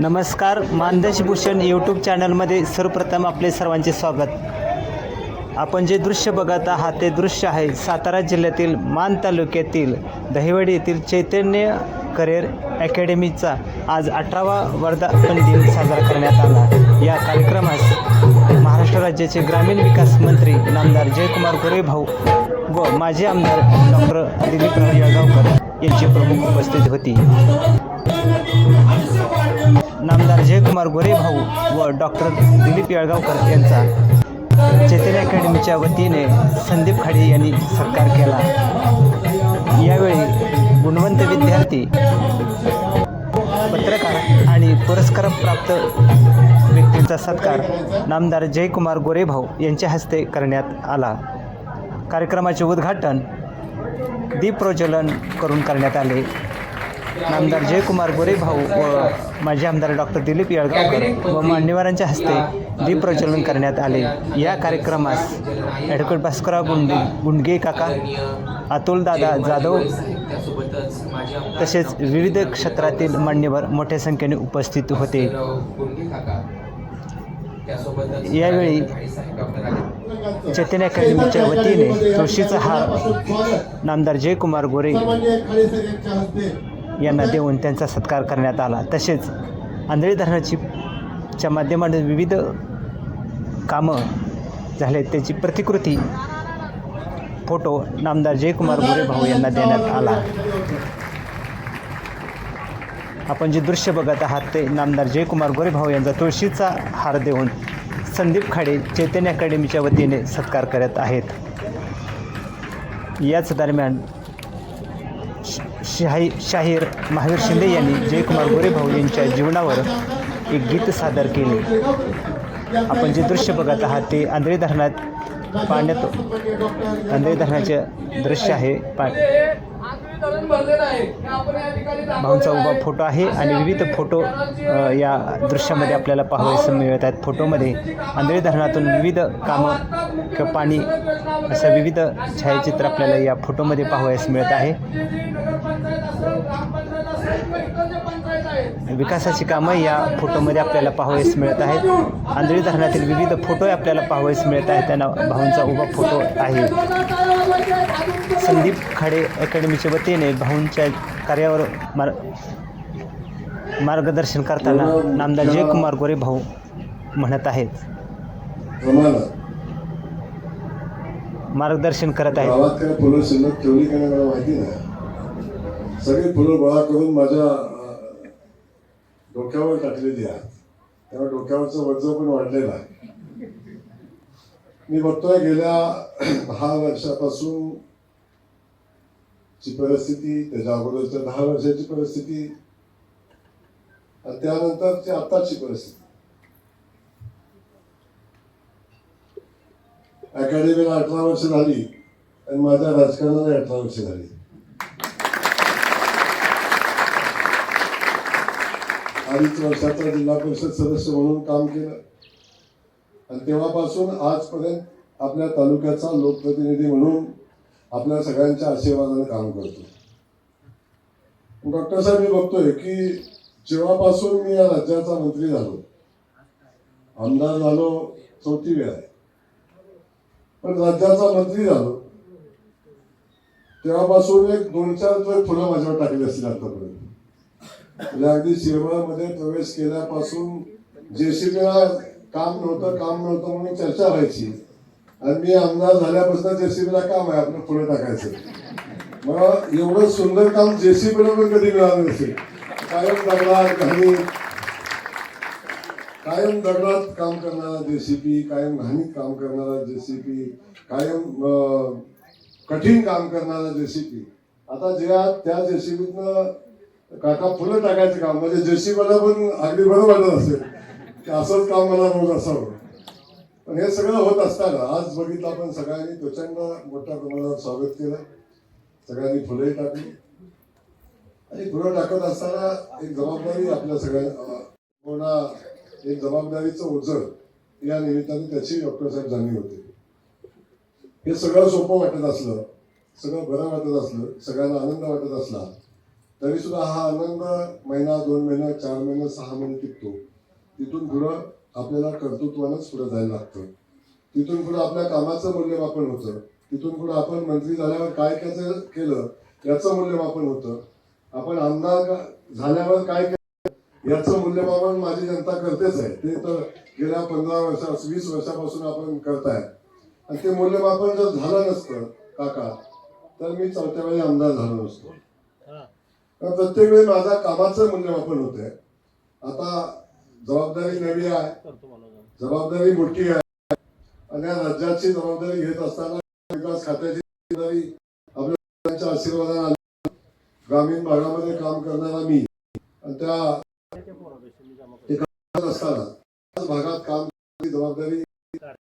नमस्कार मानदेश भूषण यूट्यूब चॅनलमध्ये सर्वप्रथम आपले सर्वांचे स्वागत. आपण जे दृश्य बघत आहात ते दृश्य आहे सातारा जिल्ह्यातील मान तालुक्यातील दहिवडी येथील चैतन्य करिअर अकॅडमीचा. आज अठरावा वर्धापन दिन साजरा करण्यात आला. या कार्यक्रमास महाराष्ट्र राज्याचे ग्रामीण विकास मंत्री नामदार जयकुमार गोरे भाऊ व माजी आमदार डॉक्टर दिलीपराव येळगावकर यांची प्रमुख उपस्थिती होती. नामदार जयकुमार गोरे भाऊ व डॉक्टर दिलीप येळगावकर यांचा चेतन अकॅडमीच्या वतीने संदीप खाडे यांनी सत्कार केला. यावेळी गुणवंत विद्यार्थी पत्रकार आणि पुरस्कारप्राप्त व्यक्तींचा सत्कार नामदार जयकुमार गोरे भाऊ यांच्या हस्ते करण्यात आला. कार्यक्रमाचे उद्घाटन दीपप्रज्वलन करून करण्यात आले. नामदार जयकुमार गोरे भाऊ व माजी आमदार डॉक्टर दिलीप येळगावकर व मान्यवरांच्या हस्ते दीपप्रज्वलन करण्यात आले. या कार्यक्रमास ॲडव्होकेट भास्करराव गुंडे गुंडगे काका अतुलदादा जाधव तसेच विविध क्षेत्रातील मान्यवर मोठ्या संख्येने उपस्थित होते. यावेळी चैतन्य अकॅडमीच्या वतीने तुळशीचा हार नामदार जयकुमार गोरे यांना देऊन त्यांचा सत्कार करण्यात आला. तसेच आंधळी धरणाची च्या माध्यमातून विविध कामं झाले. त्याची प्रतिकृती फोटो नामदार जयकुमार गोरे भाऊ यांना देण्यात आला. आपण जे दृश्य बघत आहात ते नामदार जयकुमार गोरे भाऊ यांचा तुळशीचा हार देऊन संदीप खाडे चैतन्य अकॅडमीच्या वतीने सत्कार करत आहेत. याच दरम्यान शाही शाहीर महावीर शिंदे यांनी जयकुमार गोरेभाऊ यांच्या जीवनावर एक गीत सादर केले. आपण जे दृश्य बघत आहात ते आंधळी धरणात पाण्यात आंधळी धरणाचे दृश्य आहे. पा भाऊंचा उभा फोटो आहे आणि विविध फोटो या दृश्यामध्ये आपल्याला पाहावयास मिळत आहेत. फोटोमध्ये आंधळी धरणातून विविध कामं किंवा पाणी असं विविध छायाचित्र आपल्याला या फोटोमध्ये पाहावयास मिळत आहे. विकासाची कामं या फोटोमध्ये आपल्याला पाहावयास मिळत आहेत. आंधळी धरणातील विविध फोटो आपल्याला पाहावयास मिळत आहेत. त्यांना भाऊंचा उभा फोटो आहे. संदीप खाडे अकॅडमीच्या वतीने भाऊंच्या कार्यावर मार मार्गदर्शन करताना नामदार जयकुमार गोरे भाऊ म्हणत आहेत. मार्गदर्शन करत आहेत. गावात काय फुलं शिल्लक ठेवली का नाही मला माहिती नाही. सगळी फुलं गोळा करून माझ्या डोक्यावर टाकलेली आहेत. त्यामुळे डोक्यावरचं वजन पण वाढलेलं आहे. मी बघतोय गेल्या दहा वर्षापासून ची परिस्थिती त्याच्या अगोदरच्या दहा वर्षाची परिस्थिती आणि त्यानंतरची आताची परिस्थिती. अकॅडमीला अठरा वर्ष झाली आणि माझ्या राजकारणाला अठरा वर्ष झाली. अडीच वर्षाचा जिल्हा परिषद सदस्य म्हणून काम केलं. आणि तेव्हापासून आजपर्यंत आपल्या तालुक्याचा लोकप्रतिनिधी म्हणून आपल्या सगळ्यांच्या आशीर्वादाने काम करतो. डॉक्टर साहेब मी बघतोय की जेव्हापासून मी या राज्याचा मंत्री झालो आमदार झालो चौथी वेळ आहे. पण राज्याचा मंत्री झालो तेव्हापासून एक दोन चार तर फुलं माझ्यावर टाकली असतील आतापर्यंत. म्हणजे अगदी शिरवळामध्ये प्रवेश केल्यापासून जेसीबीला काम नव्हतं काम नव्हतं म्हणून चर्चा व्हायची आणि मी आमदार झाल्यापासून जेसीबीला काम आहे आपलं फुलं टाकायचं. मग एवढं सुंदर काम जेसीबीला पण कधी मिळालं नसेल. कायम दगडात घाणी कायम दगडात काम करणारा जेसीपी कायम घाणीत काम करणारा जेसीपी कायम कठीण काम करणारा जेसीपी आता ज्या त्या जेसीबीतनं काका फुलं टाकायचं काम म्हणजे जेसीबीला पण अगदी बरं वाटत असेल की असंच काम मला रोज असावं. पण हे सगळं होत असताना आज बघितलं आपण सगळ्यांनी प्रचंड मोठ्या प्रमाणात स्वागत केलं. सगळ्यांनी फुलंही टाकली. आणि फुलं टाकत असताना एक जबाबदारी आपल्या सगळ्या कोणा एक जबाबदारीचं ओझं या निमित्ताने त्याची डॉक्टर साहेब जाणीव होते. हे सगळं सोपं वाटत असलं सगळं बरं वाटत असलं सगळ्यांना आनंद वाटत असला तरी सुद्धा हा आनंद महिना दोन महिना चार महिना सहा महिने टिकतो. तिथून पुढं आपल्याला कर्तृत्वानंच पुढे जायला लागतं. तिथून पुढे आपल्या कामाचं मूल्यमापन होतं. तिथून पुढे आपण मंत्री झाल्यावर काय कसं केलं याचं मूल्यमापन होतं. आपण आमदार झाल्यावर काय केलं याचं मूल्यमापन माझी जनता करतेच आहे. ते तर गेल्या पंधरा वर्षा वीस वर्षापासून आपण करताय आणि ते मूल्यमापन जर झालं नसतं काका तर मी चौथ्या वेळी आमदार झालो नसतो. प्रत्येक वेळी माझ्या कामाचं मूल्यमापन होतंय. आता जबाबदारी नवी आहे जबाबदारी मोठी आहे आणि या राज्याची जबाबदारी घेत असताना विकास खात्याची जबाबदारी आपल्या आशीर्वादाने आली. ग्रामीण भागामध्ये काम करणारा मी त्या असताना भागात काम जबाबदारी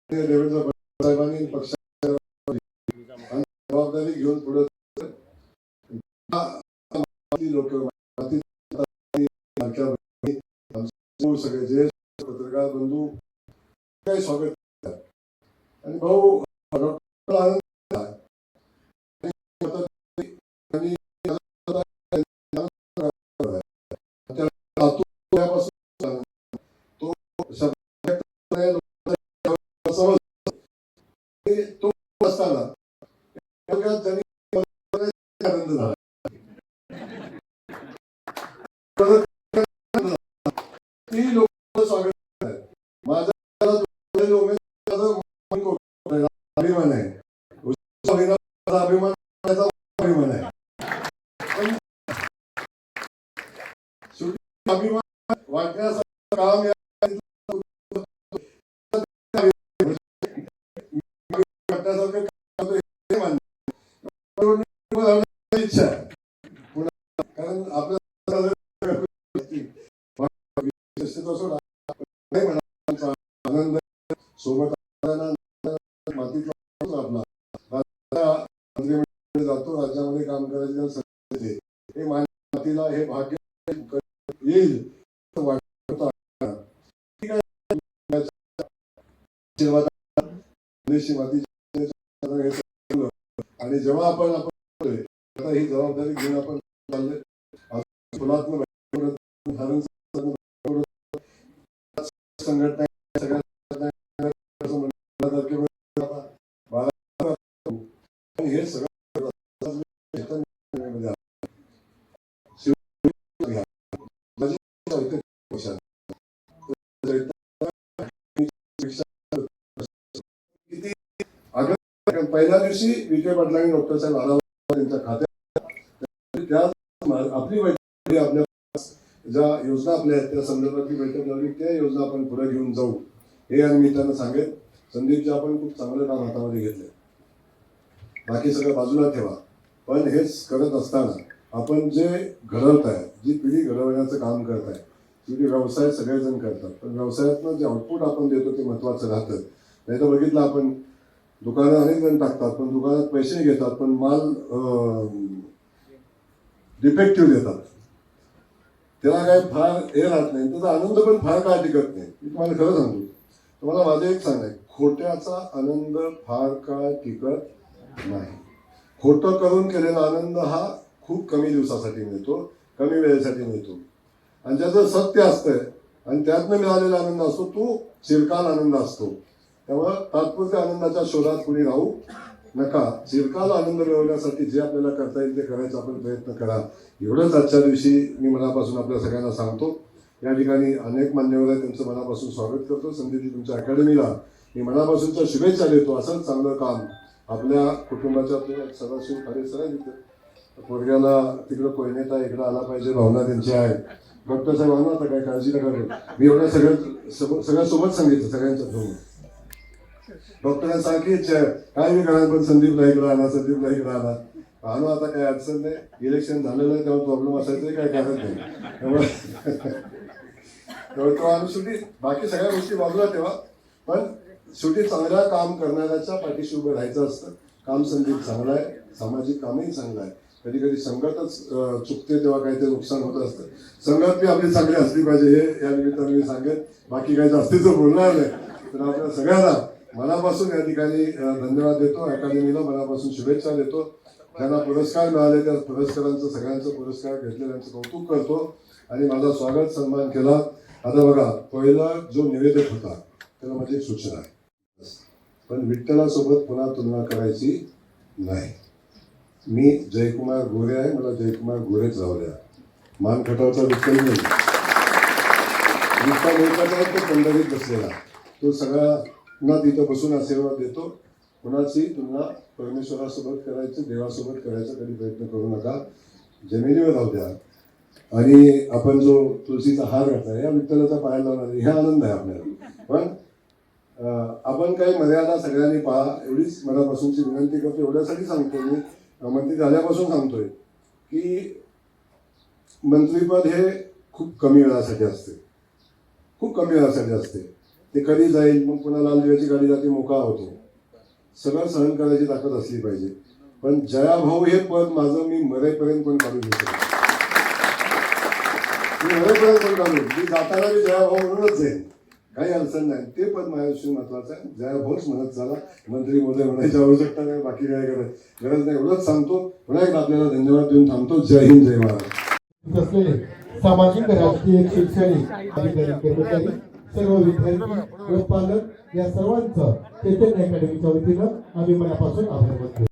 देवेंद्र साहेबांनी पक्षाची जबाबदारी घेऊन पुढे लोक सगळे जे पत्रकार बंधू काही स्वागत आणि भाऊ डॉक्टर आनंद तो असताना त्यांनी आनंद झाला ती लोक स्वागत करतात माझा उमेदवाराचा मन करतो. अभिमान आहे उस्मानाबादचा अभिमान माझा अभिमान आहे पण शेवटी अभिमान वाटण्याचं काम या वाटण्यासारखं काम होतं हे मान्य. निवडणूक लढवण्याची इच्छा कारण आपल्या आनंद सोबत मातीतला आपला जातो राज्यामध्ये काम करायचे हे मातीला हे भाग्य येईल ठीक आहे. आशीर्वाद देशी मातीच्या हे सगळं. आणि जेव्हा आपण आपण आता ही जबाबदारी घेऊन आपण चालले संघटना सगळ्या असं म्हणलं की आता बाळा- आणि हे सगळं चैतन्यामध्ये आहे. शिव- घ्या. म्हणजे चैतन्य पोषण. किती अगं पहिल्या दिवशी विखे पाटलांनी डॉक्टर साहेब आढावा त्यांच्या खात्यात त्या आपली बैठक आपल्या ज्या योजना आपल्या आहेत त्या संदर्भातली बैठक लावली त्या योजना आपण पुढे घेऊन जाऊ. हे आणि मी त्यांना सांगेन. संदीपचे आपण खूप चांगलं काम हातामध्ये घेतले. बाकी सगळं बाजूला ठेवा. पण हेच करत असताना आपण जे घडवत आहे जी पिढी घडवण्याचं काम करत आहे तिथे व्यवसाय सगळेजण करतात. पण व्यवसायातनं जे आउटपुट आपण देतो ते महत्वाचं राहतं. नाही तर बघितलं आपण दुकानं अनेक जण टाकतात पण दुकानात पैसे घेतात पण माल डिफेक्टिव्ह देतात. त्याला काय फार हे राहत नाही त्याचा आनंद पण फार काळ टिकत नाही. मी तुम्हाला खरं सांगतो तुम्हाला माझं एक सांगाय खोट्याचा आनंद फार काळ टिकत नाही. खोटं करून केलेला आनंद हा खूप कमी दिवसासाठी मिळतो कमी वेळेसाठी मिळतो. आणि ज्याचं सत्य असतंय आणि त्यातनं मिळालेला आनंद असतो तो चिरकाल आनंद असतो. त्यामुळं तात्पुरत्या आनंदाच्या शोधात कुणी राहू नका. चिरकाल आनंद मिळवण्यासाठी जे आपल्याला करता येईल ते करायचा आपण प्रयत्न करा. एवढंच आजच्या दिवशी मी मनापासून आपल्या सगळ्यांना सांगतो. या ठिकाणी अनेक मान्यवर आहेत त्यांचं मनापासून स्वागत करतो. संदीपजी तुमच्या अकॅडमीला मी मनापासूनच्या शुभेच्छा देतो. असंच चांगलं काम आपल्या कुटुंबाच्या आपल्या सदाशिव खाडे सर आहेत. इथं. पोरग्याला तिकडं कोयनेता इकडं आला पाहिजे भावना त्यांची आहे. डॉक्टर साहेब आणा आता काय काळजी नका मी एवढं सगळं सगळं सगळ्या सोबत सांगितलं सगळ्यांच्या डॉक्टरांना सारखी इच्छा आहे काय मी करणार पण संदीप इकडं राहणार संदीप इकडं राहणार. आणू आता काय अडचण नाही. इलेक्शन झालेलं आहे तेव्हा प्रॉब्लेम असायचं काय कारण नाही. त्यामुळे त्यामुळे तो आणू सुटी बाकी सगळ्या गोष्टी बाजूला तेव्हा पण शेवटी चांगल्या काम करणाऱ्याच्या पाठीशी उभं राहायचं असतं. काम संधी चांगला आहे सामाजिक कामही चांगलं आहे. कधी कधी संगतच चुकते तेव्हा काहीतरी नुकसान होत असतं. संगत बी आपली चांगली असली पाहिजे हे या निमित्ताने मी सांगेन. बाकी काही जास्तीचं बोलणार नाही. तर आपल्या सगळ्यांना मनापासून या ठिकाणी धन्यवाद देतो. अकादमीला मनापासून शुभेच्छा देतो. त्यांना पुरस्कार मिळाले त्या पुरस्कारांचं सगळ्यांचं पुरस्कार घेतलेल्यांचं कौतुक करतो. आणि माझा स्वागत सन्मान केला. आता बघा पहिला जो निवेदक होता त्याला माझी एक सूचना आहे. पण विठ्ठलासोबत पुन्हा तुलना करायची नाही. मी जयकुमार गोरे आहे मला जयकुमार गोरेच लावल्या द्या. मान खटावचा विठ्ठल नाही. विठ्ठल तो पंढरीत बसलेला. तो सगळा पुन्हा तिथं बसून आशीर्वाद देतो. कुणाची? तुलना परमेश्वरासोबत करायचं देवासोबत करायचा कधी प्रयत्न करू नका. जमिनीवर राहू द्या. आणि आपण जो तुळशीचा हार घातला या विठ्ठलाचा पाया लावणार आहे, हे आनंद आहे आपल्याला. पण आपण काही मर्यादा सगळ्यांनी पहा. एवढीच मनापासूनची विनंती करतो. एवढ्यासाठी सांगतो मी. मंत्री झाल्यापासून सांगतोय की मंत्रीपद हे खूप कमी वेळासाठी असते. खूप कमी वेळासाठी असते. ते कधी जाईल मग पुन्हा लाल दिव्याची गाडी जाते मोकळा होतो. सगळं सहन करायची ताकद असली पाहिजे. पण जयाभाऊ हे पद माझं मी मरेपर्यंत पण काढू शकतो मी मरेपर्यंत पण काढू मी जाताना मी जयाभाऊ म्हणूनच जाईन. काही अडचण नाही. ते पद माझ्या दृष्टीने महत्वाचं आहे. जयाभाऊच म्हणत झाला मंत्री मोदय म्हणायची आवश्यकता नाही बाकी काय गरज गरज नाही. एवढंच सांगतो. पुन्हा एकदा आपल्याला धन्यवाद देऊन थांबतो. जय हिंद जय महाराज. सामाजिक राजकीय शैक्षणिक सर्व विद्यार्थी व पालक या सर्वांचं चैतन्य अकॅडमीच्या वतीनं आम्ही मनापासून आभार मानतो.